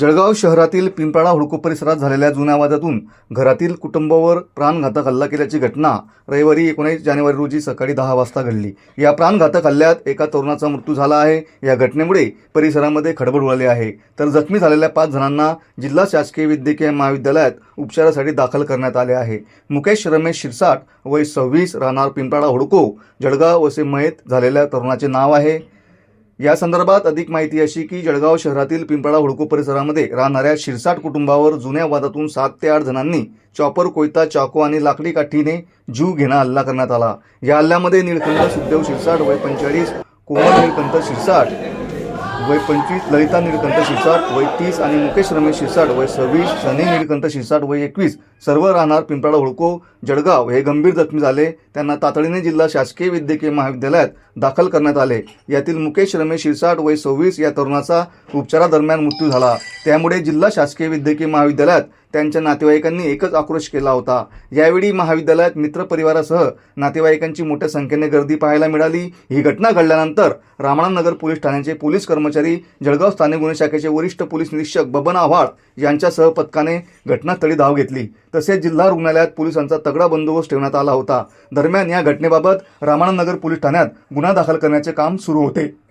जळगाव शहरातील पिंपळा हुडको परिसरात झालेल्या जुन्या वादातून घरातील कुटुंबावर प्राणघातक हल्ला केल्याची घटना रविवारी एकोणीस जानेवारी रोजी सकाळी दहा वाजता घडली. या प्राणघातक हल्ल्यात एका तरुणाचा मृत्यू झाला आहे. या घटनेमुळे परिसरामध्ये खडबड उडाली आहे. तर जखमी झालेल्या पाच जणांना जिल्हा शासकीय वैद्यकीय महाविद्यालयात उपचारासाठी दाखल करण्यात आले आहे. मुकेश रमेश शिरसाट वय सव्वीस राहणार पिंपळा हुडको जळगाव असे मयत झालेल्या तरुणाचे नाव आहे. या संदर्भात अधिक माहिती अशी की जळगाव शहरातील पिंपळा हुडको परिसरामध्ये राहणाऱ्या शिरसाट कुटुंबावर जुन्या वादातून सात ते आठ जणांनी चॉपर कोयता चाकू आणि लाकडी काठीने जीव घेणा हल्ला करण्यात आला. या हल्ल्यामध्ये निळकंठ सुखदेव शिरसाट वय पंचेचाळीस कोमल निळकंठ शिरसाट वय पंचवीस ललिता निळकंठ शिरसाट वय तीस आणि मुकेश रमेश शिरसाट वय सव्वीस शनी निळकंठ शिरसाट वय एकवीस. सर्व राहणार पिंपळा होळको जळगाव. हे गंभीर जखमी झाले. त्यांना तातडीने जिल्हा शासकीय वैद्यकीय महाविद्यालयात दाखल करण्यात आले. यातील मुकेश रमेश शिरसाट वय सव्वीस या तरुणाचा उपचारादरम्यान मृत्यू झाला. त्यामुळे जिल्हा शासकीय वैद्यकीय महाविद्यालयात त्यांच्या नातेवाईकांनी एकच आक्रोश केला होता. यावेळी महाविद्यालयात मित्रपरिवारासह नातेवाईकांची मोठ्या संख्येने गर्दी पाहायला मिळाली. ही घटना घडल्यानंतर रामणानगर पोलीस ठाण्याचे पोलीस कर्मचारी कर्मचारी जळगाव स्थानिक गुन्हे शाखेचे वरिष्ठ पोलीस निरीक्षक बबन आव्हाड यांच्यासह पथकाने घटनास्थळी धाव घेतली. तसेच जिल्हा रुग्णालयात पोलिसांचा तगडा बंदोबस्त ठेवण्यात आला होता. दरम्यान या घटनेबाबत रामानंदनगर पोलीस ठाण्यात गुन्हा दाखल करण्याचे काम सुरू होते.